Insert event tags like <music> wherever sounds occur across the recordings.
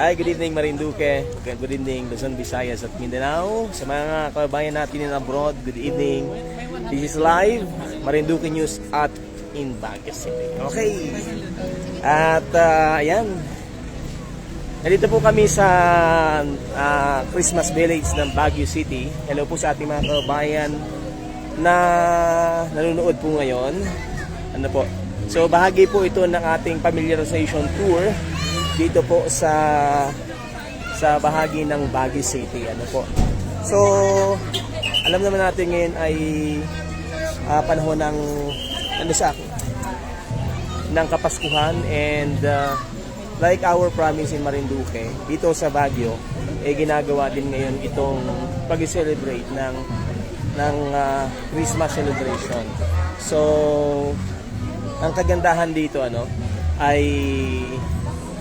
Hi, good evening Marinduque. Good evening Luzon, Visayas at Mindanao. Sa mga kababayan natin in abroad, good evening. This is live Marinduque News at in Baguio City. Okay. At uh, ayan. Nandito po kami sa ah, Christmas Village ng Baguio City. Hello po sa ating mga kababayan na nanonood po ngayon. Ano po? So bahagi po ito ng ating familiarization tour dito po sa sa bahagi ng Baguio City. Ano po? So alam naman natin ngayon ay ah, panahon ng ano sa ng Kapaskuhan and uh, like our province in Marinduque, dito sa Baguio, eh ginagawa din ngayon itong pag-celebrate ng ng uh, Christmas celebration. So, ang kagandahan dito ano ay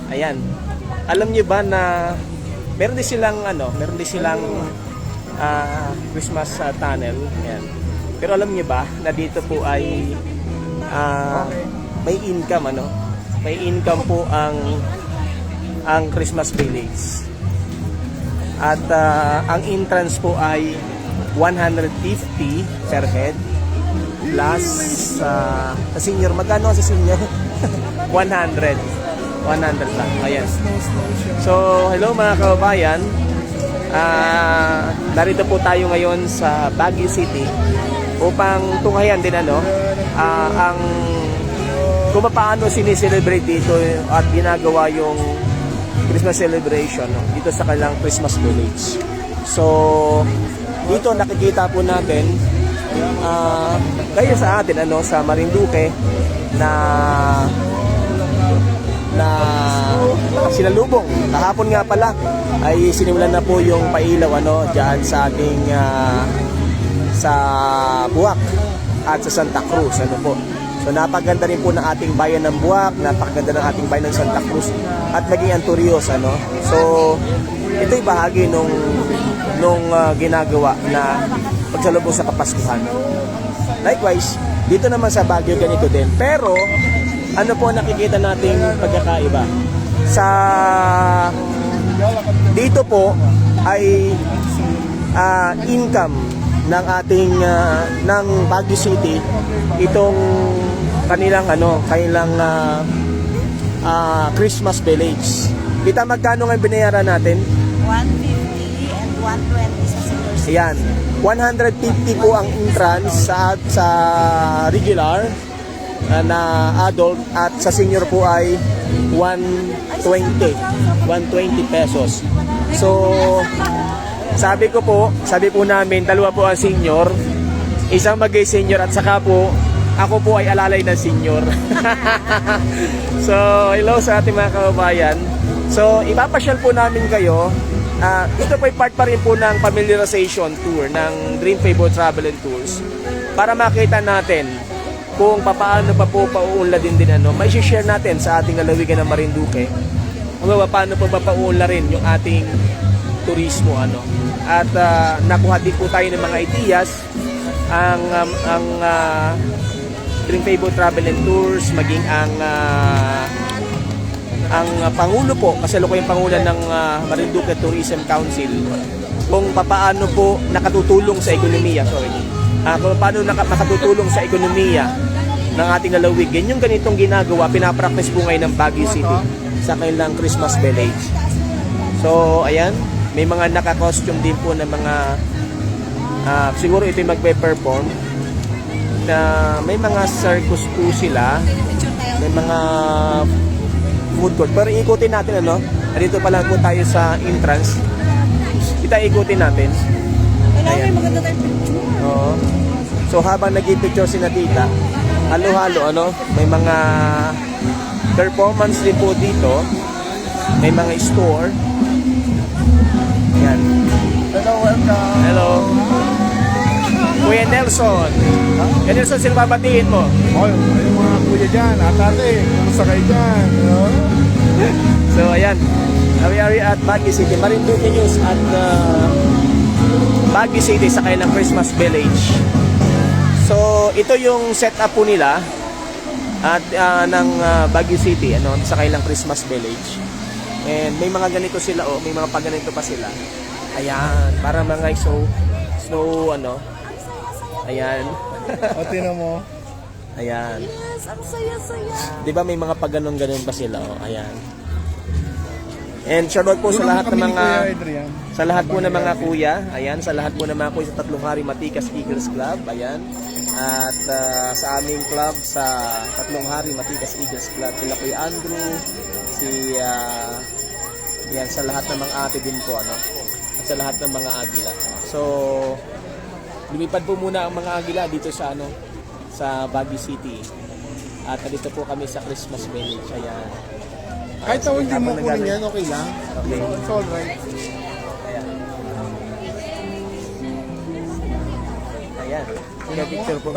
ayan. Alam niyo ba na meron din silang ano, meron din silang ah, Christmas ah, tunnel, ayan. Pero alam niyo ba na dito po ay ah, may income ano? May income po ang ang Christmas Village. At ah, ang entrance po ay 150 per head plus ah, sa senior magkano sa senior <laughs> 100 100 lang. Ayan. So hello mga kababayan. Ah, narito po tayo ngayon sa Baguio City upang tunghayan din ano ah, ang kung paano sineselebrate dito at ginagawa yung Christmas celebration no, dito sa kanilang Christmas village. So, dito nakikita po natin ah gaya sa atin ano sa Marinduque na na sinalubong. Kahapon nga pala ay sinimulan na po yung pailaw ano diyan sa ating ah, sa Buwak at sa Santa Cruz ano po. So napaganda rin po ng ating bayan ng Buwak, napakaganda ng ating bayan ng Santa Cruz at maging Anturios ano. So ito'y bahagi nung nung ah, ginagawa na pagsalubong sa Kapaskuhan. Likewise, dito naman sa Baguio ganito din. Pero ano po nakikita nating pagkakaiba? Sa dito po ay ah, income ng ating ah, ng Baguio City itong kanilang ano, kanilang ah, ah, Christmas village. Kita magkano nga binayaran natin? 150 and 120 sa senior citizen. Ayan. 150 po ang entrance sa sa regular na adult at sa senior po ay 120 120 pesos. So sabi ko po, sabi po namin dalawa po ang senior, isang magay senior at saka po ako po ay alalay ng senior. <laughs> so, hello sa ating mga kababayan. So, ipapasyal po namin kayo. Ah, ito po ay part pa rin po ng familiarization tour ng Dream Favor Travel and Tours para makita natin kung paano pa po pauunlad din din ano, may share natin sa ating lalawigan ng Marinduque kung paano po ba pauunlad yung ating turismo ano. At ah, nakuha din po tayo ng mga ideas ang um, ang ah, Dream Favor Travel and Tours maging ang ah, ang uh, Pangulo po, kasalukuyang Pangulo ng uh, Marinduque Tourism Council kung paano po nakatutulong sa ekonomiya, sorry. Ah, kung paano naka, makatutulong sa ekonomiya ng ating lalawig. Yan yung ganitong ginagawa, pinapractice po ngayon ng Baguio City sa kanilang Christmas Village. So, ayan, may mga naka-costume din po ng mga ah, siguro ito yung magpe-perform na may mga circus po sila may mga food court. Pero ikutin natin ano. Dito pa lang po tayo sa entrance. Kita ikutin natin. Ayan. Oo. So habang nag-picture si Natita, halo-halo ano, may mga performance din po dito. May mga store. Yan. Hello, welcome. Hello. Kuya Nelson. Kuya Nelson, sino babatiin mo? Oy, yung mga kuya dyan, at ate, kumusta kayo dyan? So ayan, we are at Baguio City, Marinduque News at uh, Baguio City sa kailang Christmas Village. So ito yung setup po nila at uh, ng uh, Baguio City ano sa kailang Christmas Village. And may mga ganito sila, oh, may mga pagganito pa sila. Ayan, para mga snow, snow, ano, ayan, <laughs> O, tinan mo. ayan. Yes, ang saya-saya. Di ba may mga pagganon-ganon pa sila, oh, ayan. And shoutout po sa lahat ng mga sa lahat po ng mga kuya, ayan, sa lahat po ng mga kuya sa Tatlong Hari Matikas Eagles Club, ayan. At ah, sa aming club sa Tatlong Hari Matikas Eagles Club, kila Kuya Andrew, si ah, yan sa lahat ng mga ate din po ano. At sa lahat ng mga agila. So lumipad po muna ang mga agila dito sa ano sa Baguio City. At dito po kami sa Christmas Village. Ayan. Kahit ako hindi mo kunin yan, okay lang. Okay. It's alright. Ayan. Ayan. Picture po.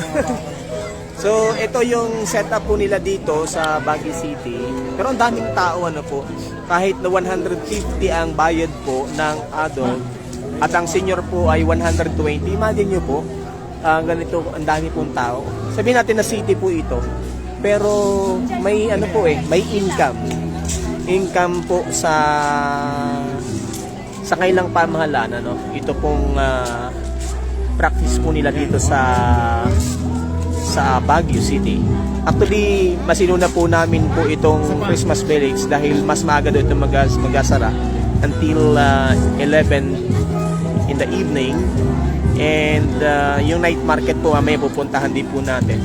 so, ito yung setup po nila dito sa Baguio City. Pero ang daming tao ano po. Kahit na 150 ang bayad po ng adult at ang senior po ay 120. Imagine nyo po, ah, ganito ang dami pong tao. Sabihin natin na city po ito. Pero may ano po eh, may income. Income po sa sa kailang pamahalaan ano ito pong ah, practice po nila dito sa sa Baguio City. Actually, masinuna po namin po itong Christmas Village dahil mas maaga doon ito magas, magasara until ah, 11 in the evening. And ah, yung night market po mamaya pupuntahan din po natin.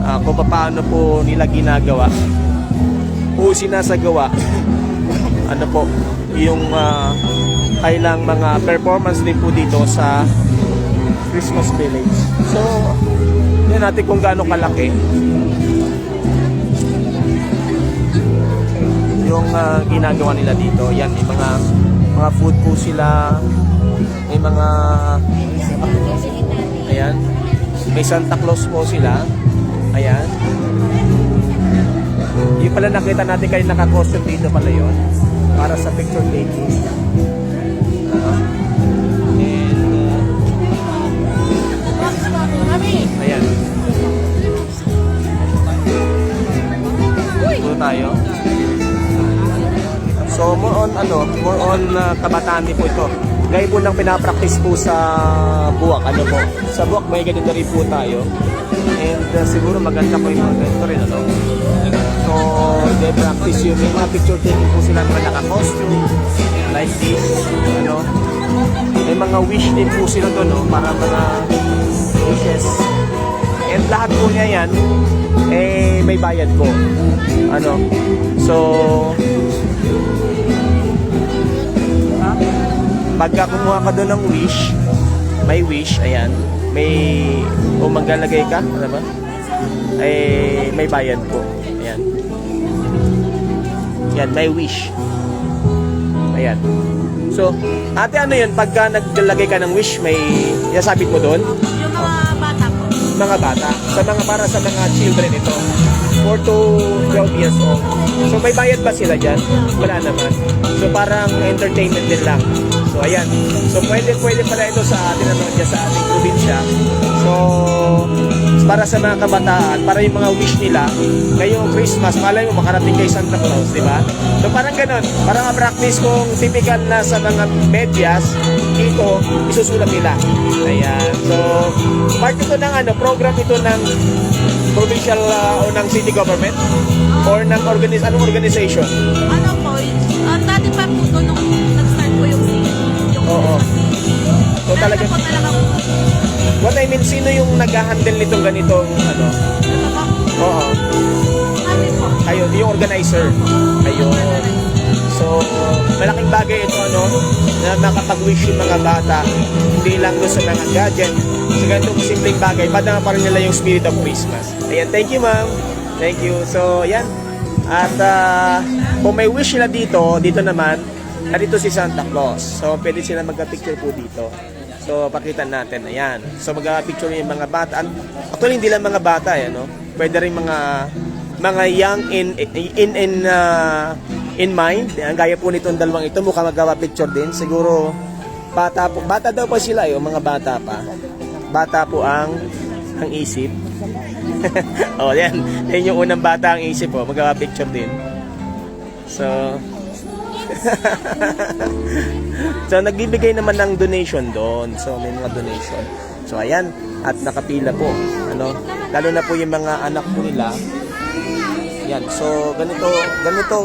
Ah, kung paano po nila ginagawa o sinasagawa <laughs> ano po yung ah, kailang mga performance din po dito sa Christmas Village. So, yan natin kung gaano kalaki yung ah, ginagawa nila dito. Yan, may mga mga food po sila. May mga ayan. May Santa Claus po sila. Ayan. Yung pala nakita natin kayo naka-costume dito pala yon para sa picture taking. Tayo. So more on ano, more on uh, kabataan din po ito. Gaya po ng pinapractice po sa buwak, ano po. Sa buwak may ganito rin po tayo. And uh, siguro maganda po yung mga ganito rin, ano. So, they practice yun. May mga picture taking po sila mga naka-costume. Like this, ano. May mga wish din po sila doon, no. Para mga wishes. And lahat po niya yan, eh, may bayad po. Ano. So, pagka kumuha ka doon ng wish, may wish, ayan, may, o maglalagay ka, ano ba? Eh, may bayad po. Ayan. Yan, may wish. Ayan. So, ate ano yun, pagka naglalagay ka ng wish, may yasabit mo doon? Yung mga bata po. mga bata. Sa mga para sa mga children ito. 4 to 12 years old. So may bayad ba sila dyan? Wala naman. So parang entertainment din lang. So ayan. So pwede pwede pala ito sa atin ano dyan sa ating probinsya. So para sa mga kabataan, para yung mga wish nila, ngayong Christmas, malay mo makarating kay Santa Claus, di ba? So parang ganun, parang practice kung typical na sa mga medyas, ito, isusulat nila. Ayan. So, part ito ng ano, program ito ng provincial uh, o ng city government or ng organis anong organization? Ano po, uh, dati pa po doon nung nag-start po yung yung Oo. So talaga, po talaga po. what I mean, sino yung nag-handle nitong ganitong ano? Ito po. Oo. Kami po. Kayo, yung organizer. Ayun. So, malaking bagay ito ano, na makapag-wish yung mga bata. Hindi lang sa mga gadget. Sa ganitong simpleng bagay, padama pa rin nila yung spirit of Christmas. Ayan, thank you ma'am. Thank you. So, ayan. At ah, kung may wish sila dito, dito naman, narito si Santa Claus. So, pwede sila magka-picture po dito. So, pakita natin. Ayan. So, magka-picture yung mga bata. Actually, hindi lang mga bata, eh, no? Pwede rin mga mga young in in in uh, in mind. Ang gaya po nitong dalawang ito, mukhang magawa picture din. Siguro bata po, bata daw pa sila, yung mga bata pa. Bata po ang ang isip. <laughs> oh, yan. Yan yung unang bata ang isip po, magawa picture din. So, <laughs> so nagbibigay naman ng donation doon. So may mga donation. So ayan, at nakapila po. Ano, lalo na po yung mga anak po nila. Yan. So ganito, ganito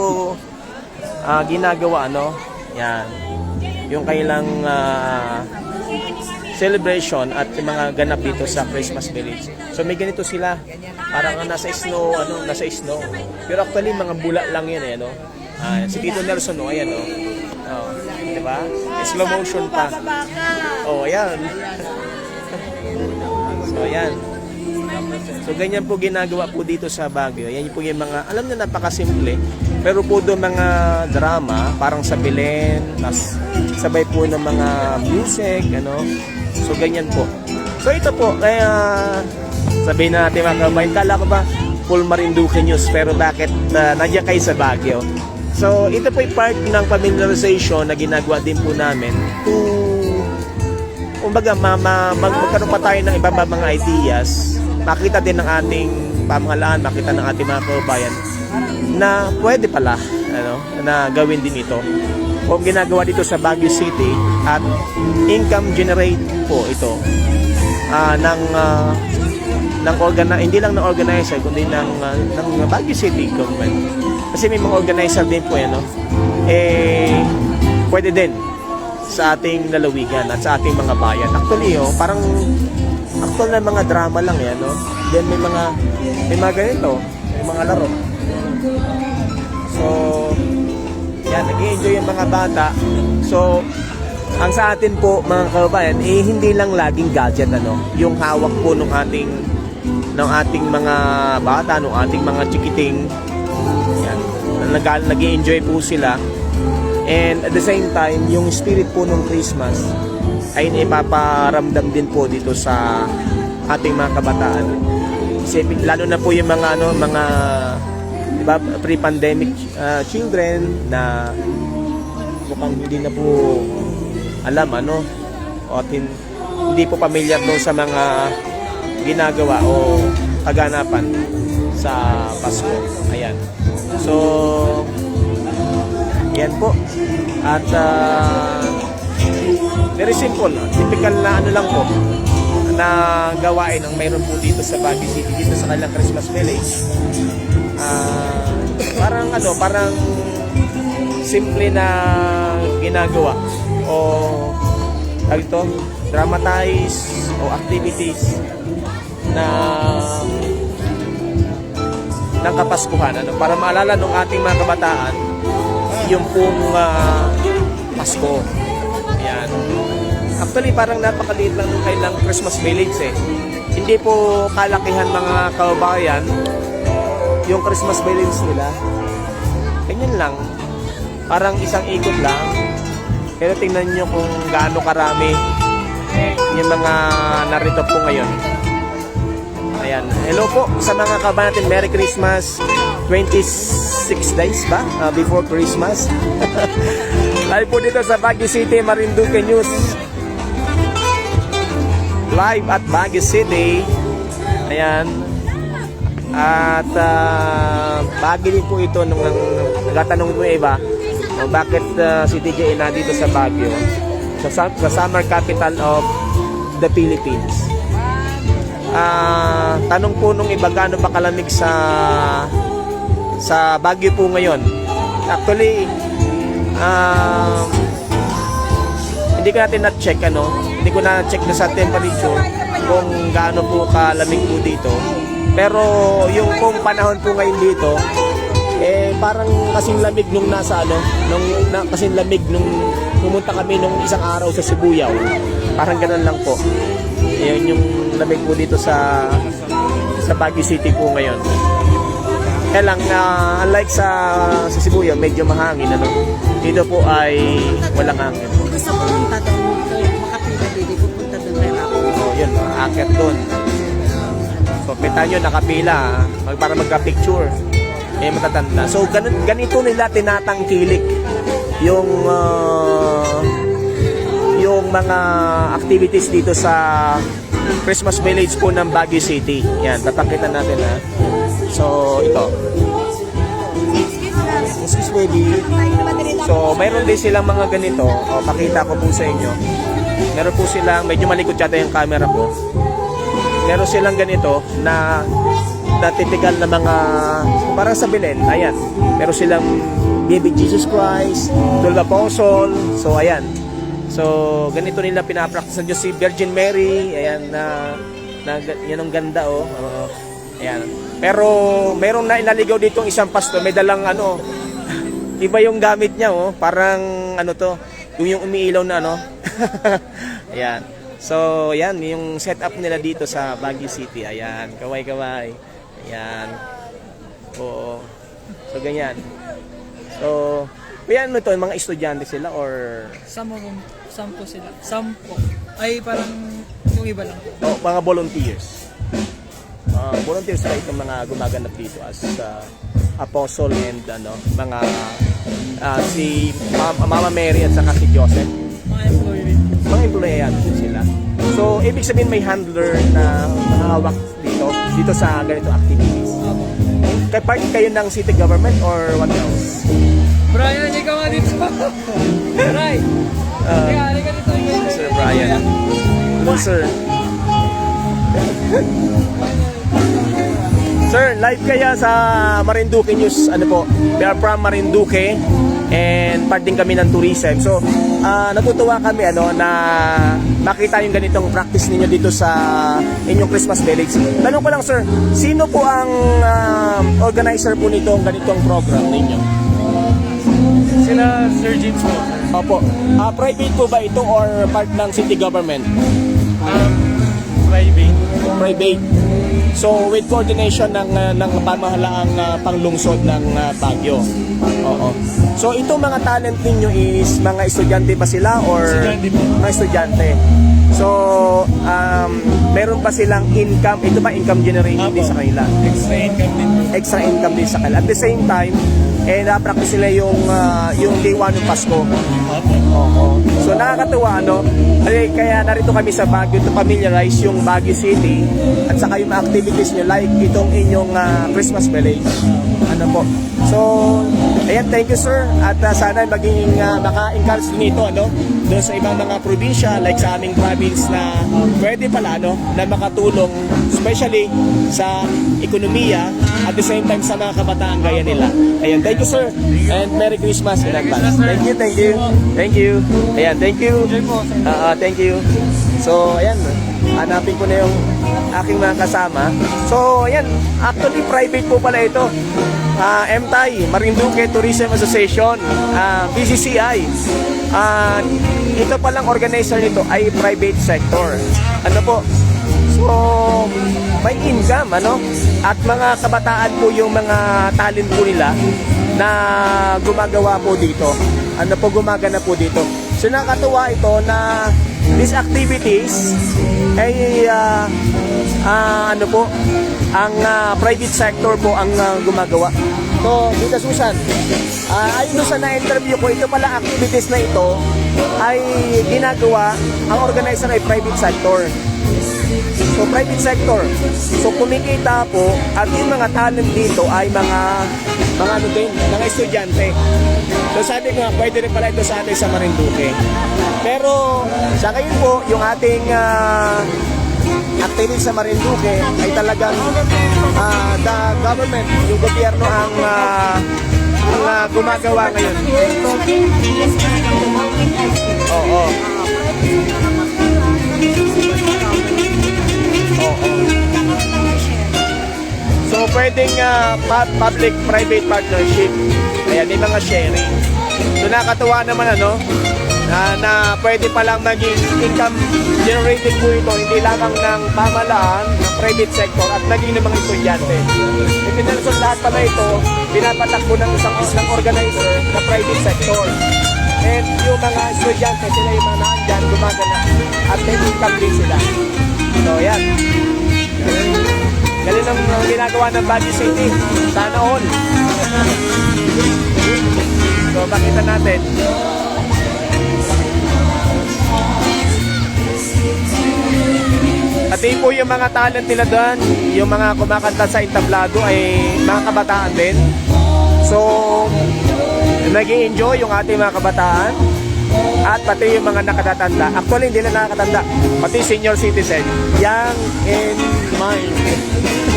ah, ginagawa ano. Yan. Yung kailang ah, celebration at yung mga ganap dito sa Christmas Village. So may ganito sila. Parang nasa snow, ano, nasa snow. Pero actually mga bula lang yan eh, ano. Ah, si Tito Nelson, oh, ayan, oh. Oh, di ba? Slow motion pa. Oh, ayan. so, ayan. So, ganyan po ginagawa po dito sa Baguio. Yan po yung mga, alam na napakasimple. Pero po doon mga drama, parang sa Belen, tas sabay po ng mga music, ano. So, ganyan po. So, ito po, kaya sabihin natin mga kabayan, kala ko ba full Marinduque News, pero bakit uh, nandiyan kayo sa Baguio? So, ito po yung part ng familiarization na ginagawa din po namin to kumbaga ma, ma, mag, magkaroon pa tayo ng iba pa mga ideas makita din ng ating pamahalaan makita ng ating mga kababayan na pwede pala ano, na gawin din ito kung ginagawa dito sa Baguio City at income generate po ito ah, ng ah, ng organi hindi lang ng organizer kundi ng ah, ng Baguio City government. Kasi may mga organizer din po yan no? Eh pwede din sa ating lalawigan at sa ating mga bayan. Actually oh parang actual na mga drama lang yan no? Then may mga may mga ganito may mga laro. So yan nag-enjoy yung mga bata. So ang sa atin po mga kababayan eh hindi lang laging gadget ano yung hawak po ng ating ng ating mga bata ng ating mga chikiting. Yan nag nag enjoy po sila. And at the same time yung spirit po ng Christmas ay ipaparamdam din po dito sa ating mga kabataan. Isipin, lalo na po yung mga ano mga di ba pre-pandemic uh, children na mukhang hindi na po alam ano o tin, hindi po pamilyar doon sa mga ginagawa o kaganapan sa Pasko. Ayan. So, yan po. At uh, very simple. Typical na ano lang po na gawain ang mayroon po dito sa Baguio City dito sa kanilang Christmas Village. Parang ano, parang simple na ginagawa o tawag ito, dramatize o activities na ng Kapaskuhan ano, para maalala ng ating mga kabataan yung pong ah, Pasko. Ayan. Actually, parang napakaliit lang ng kailang Christmas village eh. Hindi po kalakihan mga kababayan yung Christmas village nila. Ganyan lang. Parang isang ikot lang. Pero tingnan nyo kung gaano karami yung mga narito po ngayon. Ayan. Hello po sa mga kabayan natin. Merry Christmas. 26 days ba? Ah, before Christmas. <laughs> Live po dito sa Baguio City, Marinduque News. Live at Baguio City. Ayan. At uh, bagay din po ito nung nang nagtatanong po iba kung bakit uh, si TJ na dito sa Baguio sa, sa, summer capital of the Philippines. Ah, tanong po nung iba gaano ba kalamig sa sa Baguio po ngayon. Actually, um, hindi ko natin na-check ano, hindi ko na-check na sa temperature kung gaano po kalamig po dito. Pero yung pong panahon po ngayon dito, eh parang kasing lamig nung nasa ano, nung na, kasing lamig nung pumunta kami nung isang araw sa Sibuyao. Parang ganun lang po. Ayun yung lamig po dito sa sa Baguio City po ngayon. Kaya lang, na unlike sa, sa Sibuyao, medyo mahangin. Ano? Dito po ay walang hangin. Gusto ko punta doon, makapila dito, pupunta doon. So, yun, akit doon. So, kita nyo, nakapila, ah, mag, para magka-picture. Eh, matatanda. So, ganun, ganito nila tinatangkilik yung ah, yung mga activities dito sa Christmas Village po ng Baguio City. Yan, tatangkitan natin ha. So, ito. is ready. So, mayroon din silang mga ganito. O, pakita ko po sa inyo. Meron po silang, medyo malikot yata yung camera ko. Meron silang ganito na natitigal na mga, parang sa Belen, ayan. Meron silang Baby Jesus Christ, Twelve Apostle. So, ayan. So, ganito nila pinapractice ng Diyos si Virgin Mary. Ayan, na, na yan ang ganda, oh. Oo. ayan. Pero, merong na inaligaw dito isang pastor. May dalang, ano, <laughs> iba yung gamit niya, oh. Parang, ano to, yung umiilaw na, ano. <laughs> ayan. So, ayan, yung setup nila dito sa Baguio City. Ayan, kaway-kaway. Ayan. Oo. So, ganyan. So, kaya ano to, mga estudyante sila or Sampo, sampo sila. Sampo. Ay, parang yung iba lang. oh, mga volunteers? Uh, volunteers ba itong mga gumaganap dito as uh, apostle and ano, mga ah, si Ma- Mama Mary at saka si Joseph. Mga empleyado din sila. So, ibig sabihin may handler na nakahawak dito, dito sa ganito activities. Kaya part kayo ng city government or what else? Brian, ikaw nga dito. <laughs> Brian. Uh, Teka, halika dito. Sir Brian. Hello, sir. <laughs> Sir, live kaya sa Marinduque News. Ano po? We are from Marinduque and part din kami ng tourism. So, ah, natutuwa kami ano na makita yung ganitong practice ninyo dito sa inyong Christmas Village. Tanong ko lang, sir, sino po ang ah, organizer po nitong ganitong program ninyo? Sila Sir James po. Opo. Ah, private po ba ito or part ng city government? Um, private. private. So with coordination ng uh, ng pamahalaang uh, panglungsod ng uh, Baguio. Oo. So itong mga talent ninyo is mga estudyante ba sila or Estudyante po. mga estudyante? So um, meron pa silang income, ito ba income generating din sa kanila? Extra income din po. Extra income din sa kanila. At the same time, eh na-practice nila yung uh, yung day one ng Pasko. Opo. Oo. So nakakatuwa ano, ay, kaya narito kami sa Baguio to familiarize yung Baguio City at saka yung activities nyo like itong inyong ah, Christmas village. Ano po. So, ayan, thank you sir at ah, sana maging uh, maka-encourage din ito ano, doon sa ibang mga probinsya like sa aming province na pwede pala no, na makatulong especially sa ekonomiya at the same time sa mga kabataan gaya nila. Ayan, thank you sir and Merry Christmas in advance. Thank you, thank you. Thank you. Ayan, thank you. Ah, ah, thank you. So, ayan, hanapin ko na yung aking mga kasama. So, ayan, actually private po pala ito. Ah, MTAI, Marinduque Tourism Association, ah, BCCI. Ah, ito palang organizer nito ay private sector. Ano po? So, may income, ano? At mga kabataan po yung mga talent po nila na gumagawa po dito. Ano po gumagana po dito. So, nakatuwa ito na these activities ay ah, ah, ano po, ang ah, private sector po ang ah, gumagawa. So, Tita Susan, ah, ayun doon sa na-interview ko, ito pala activities na ito ay ginagawa, ang organizer ay private sector. So private sector. So kumikita po at yung mga talent dito ay mga mga ano din, mga estudyante. So sabi nga, pwede rin pala ito sa atin sa Marinduque. Pero sa ngayon po, yung ating ah, activity sa Marinduque ay talagang ah, the government, yung gobyerno ang ah, ang ah, gumagawa ngayon. Oo. Oo. So pwedeng pu- public-private partnership. Kaya may mga sharing. So nakakatuwa naman ano, na, na pwede palang maging income generating po ito hindi lamang ng pamalaan, ng private sector at naging ng mga estudyante. Ipinalsot lahat pala ito, pinapatakbo ng isang ng organizer na private sector. And yung mga estudyante, sila yung mga naandyan, gumagana at may income din sila. So yan. Galing ang uh, ginagawa ng Baguio City. Sana all. so, pakita natin. At yun po yung mga talent nila doon, yung mga kumakanta sa entablado ay mga kabataan din. So, nag enjoy yung ating mga kabataan at pati yung mga nakatatanda. Actually, hindi na nakakatanda. Pati senior citizen. Young in mind.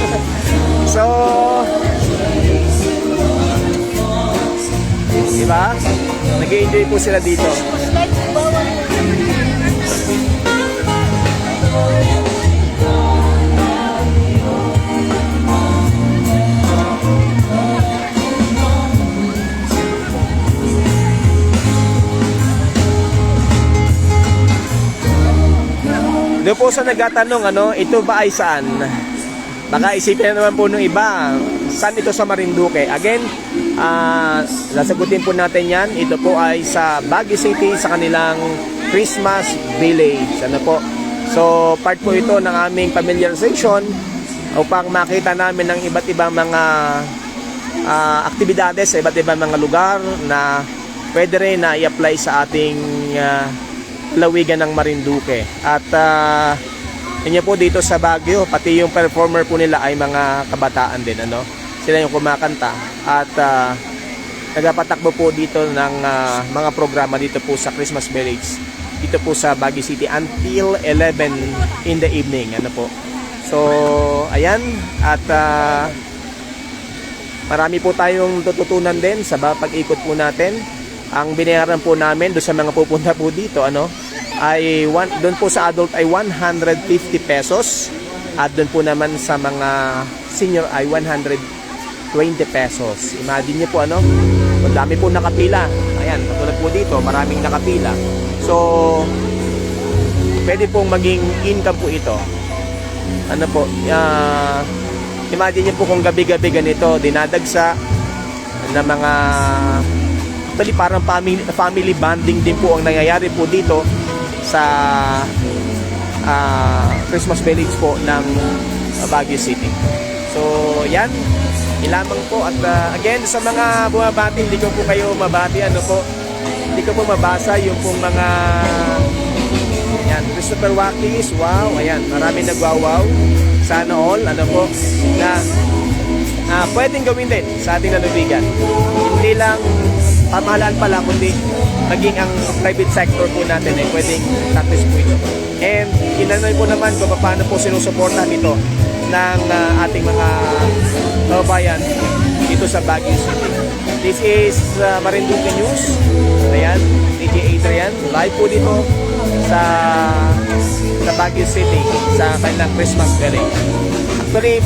<laughs> so, diba? nag enjoy po sila dito. Doon po sa nagtatanong, ano, ito ba ay saan? Baka isipin na naman po ng iba, saan ito sa Marinduque? Again, ah, nasagutin po natin yan. Ito po ay sa Baguio City, sa kanilang Christmas Village. Ano po? So, part po ito ng aming familiarization upang makita namin ng iba't ibang mga ah, aktibidades sa iba't ibang mga lugar na pwede rin na i-apply sa ating ah, lawigan ng Marinduque. At uh, inyo po dito sa Baguio, pati yung performer po nila ay mga kabataan din. Ano? Sila yung kumakanta. At uh, nagapatakbo po dito ng ah, mga programa dito po sa Christmas Village. Dito po sa Baguio City until 11 in the evening. Ano po. So, ayan. At uh, marami po tayong tututunan din sa pag-ikot po natin. Ang binayaran po namin do sa mga pupunta po dito ano ay one, doon po sa adult ay 150 pesos at doon po naman sa mga senior ay 120 pesos. Imagine niyo po ano, ang dami po nakapila. Ayan, katulad po dito, maraming nakapila. So, pwede pong maging income po ito. Ano po, ah, imagine niyo po kung gabi-gabi ganito, dinadagsa na mga Actually, parang family, family bonding din po ang nangyayari po dito sa ah, Christmas Village po ng Baguio City. So, yan. Ilamang po. At ah, again, sa mga bumabati, hindi ko po kayo mabati. Ano po? Hindi ko po mabasa yung pong mga yan, Christopher Wakis, wow, ayan, marami nagwawaw. Sana all, ano po, na ah, pwedeng gawin din sa ating nalubigan. Hindi lang pamahalaan pala, kundi maging ang private sector po natin ay pwedeng practice po ito. And inanoy po naman kung paano po sinusuportahan ito ng ah, ating mga kababayan dito sa Baguio City. This is uh, Marinduque News. Ayan, DJ Adrian. Live po dito sa sa Baguio City sa kanilang Christmas Village. Actually,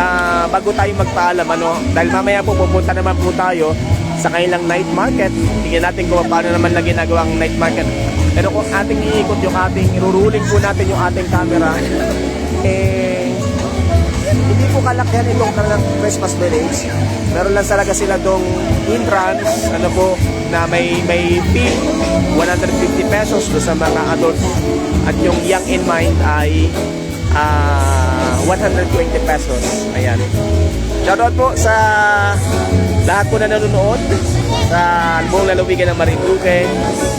ah, bago tayo magpaalam, ano, dahil mamaya po pupunta naman po tayo sa kanilang night market. Tingnan natin kung paano naman na ginagawang night market. Pero kung ating iikot yung ating, iruruling po natin yung ating camera, eh, hindi po kalakihan itong kanilang Christmas Village. Meron lang talaga sila dong entrance, ano po, na may may fee, 150 pesos do sa mga adults. At yung young in mind ay ah 120 pesos. Ayan. Shoutout po sa lahat po na nanonood sa buong lalawigan ng Marinduque,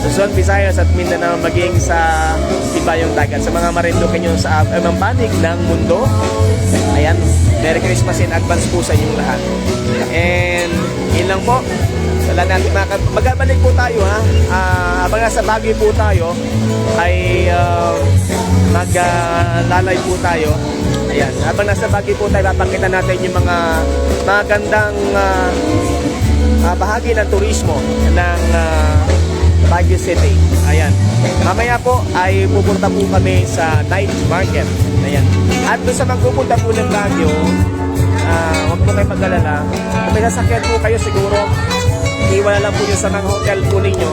Luzon, Visayas at Mindanao maging sa Ibayong Dagat. Sa mga Marinduque nyo sa amang panig ng mundo, ayan, Merry Christmas in advance po sa inyong lahat. And yun lang po. Sa lahat natin mga Magbabalik po tayo ha. Ah, habang nasa Baguio po tayo, ay uh, maglalay po tayo. Ayan, habang nasa Baguio po tayo, papakita natin yung mga magandang ah, ah, bahagi ng turismo ng ah, Baguio City. Ayan. Mamaya po ay pupunta po kami sa night market. Ayan. At doon sa magpupunta po ng Baguio, ah, huwag po kayo mag-alala. Kung may sasakyan po kayo siguro, iwan na lang po yun sa mga hotel po ninyo.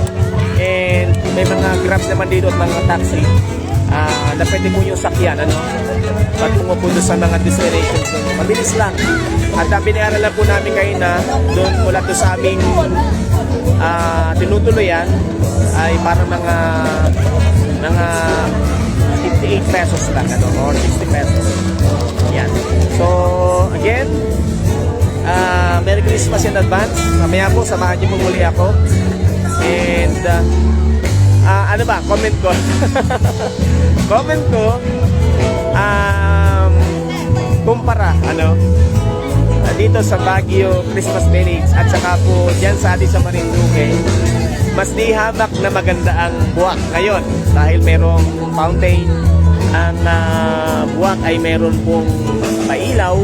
And may mga grabs naman dito at mga taxi ah na pwede po yung sakyan. Ano? Pag pumupunta sa mga destinations doon. Mabilis lang. At ang binayaran lang po namin kayo na doon mula doon sa aming ah tinutuloyan ay para mga mga 58 pesos lang ano or 60 pesos. Yan. So again, ah Merry Christmas in advance. Mamaya po samahan niyo po muli ako. And ah, ah, ano ba, comment ko. <laughs> comment ko um kumpara ano ah, dito sa Baguio Christmas Village at saka po dyan sa atin sa Marinduque, mas di hamak na maganda ang buwak ngayon dahil merong fountain. Ang ah, buwak ay meron pong pailaw.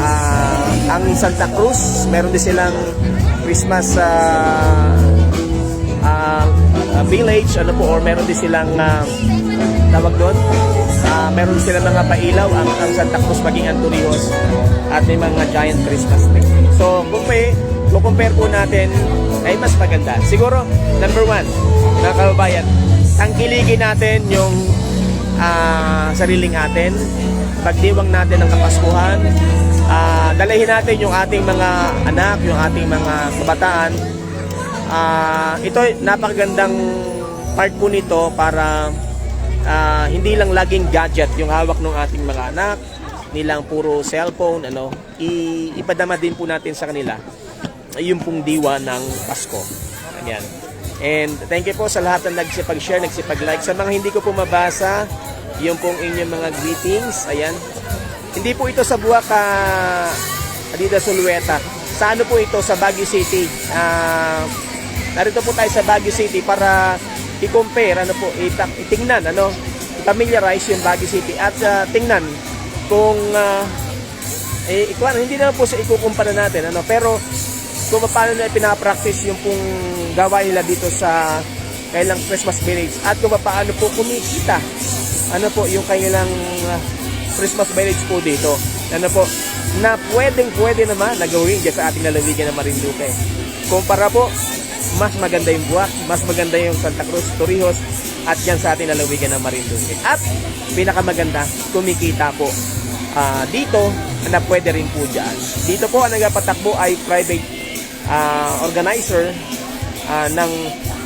Ah, ang Santa Cruz, meron din silang Christmas ah, ah, village ano po or meron din silang ah, tawag doon Ah, meron silang mga pailaw ang, ang Santa Cruz maging Antorios at may mga giant Christmas tree. So kung may kung compare po natin ay mas maganda. Siguro number one mga kababayan tangkiligin natin yung ah, sariling atin pagdiwang natin ng kapaskuhan Ah, dalahin natin yung ating mga anak yung ating mga kabataan. Ah, ito napakagandang part po nito para ah, hindi lang laging gadget yung hawak ng ating mga anak, nilang puro cellphone, ano, i- ipadama din po natin sa kanila yung pong diwa ng Pasko. Ayan. And thank you po sa lahat na nagsipag-share, nagsipag-like. Sa mga hindi ko po mabasa, yung pong inyong mga greetings. Ayan. Hindi po ito sa Buwak uh, Adida Sulueta. Sa ano po ito? Sa Baguio City. Ah, narito po tayo sa Baguio City para i-compare, ano po, ita- itingnan, ano, familiarize yung Baguio City. At ah, tingnan kung ah, eh, ikuan, hindi na po sa ikukumpara natin, ano, pero kung paano na pinapractice yung pong gawain nila dito sa kailang Christmas Village at kung paano po kumikita ano po yung kailang ah, Christmas Village po dito. Ano po na pwedeng pwede naman na gawin dyan sa ating lalawigan ng Marinduque. Kumpara po mas maganda yung buwak mas maganda yung Santa Cruz, Torrijos at dyan sa ating lalawigan ng Marinduque at pinakamaganda kumikita po ah, dito na pwede rin po dyan dito po ang nagapatakbo ay private ah, organizer ah, ng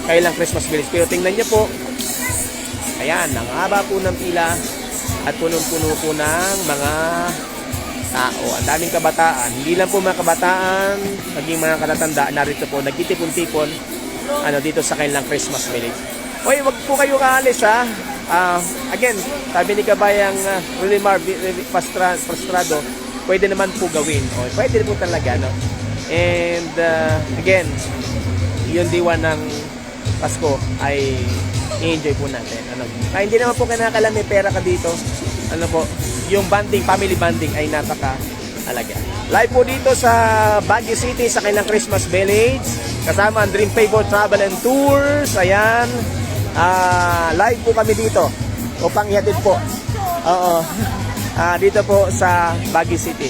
kailang Christmas Village. Pero tingnan niyo po, ayan, ang haba po ng pila at punong-puno po ng mga tao. Ang daming kabataan. Hindi lang po mga kabataan, maging mga katatanda, narito po, nagtitipon-tipon ano, dito sa kailang Christmas Village. Hoy, wag po kayo kaalis ha. Ah, again, sabi ni Kabayang uh, Rulimar Pastra, Pastrado, pwede naman po gawin. O, pwede po talaga, no? And uh, again, yung diwa ng Pasko ay i-enjoy po natin. Ano? Kaya hindi naman po kinakalam may pera ka dito. Ano po, yung banding, family banding ay napaka alaga. Live po dito sa Baguio City sa kailang Christmas Village. Kasama ang Dream Favor Travel and Tours. Ayan. Ah, live po kami dito. Upang ihatid po. Oo. <laughs> Ah, dito po sa Baguio City.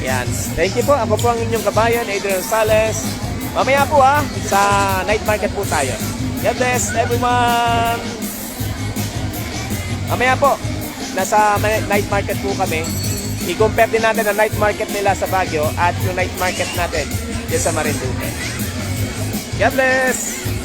Yan. Thank you po. Ako po ang inyong kabayan, Adrian Sales. Mamaya po ha, sa night market po tayo. God bless everyone! Mamaya po, nasa night market po kami. I-compare din natin ang night market nila sa Baguio at yung night market natin dyan sa Marinduque. God bless!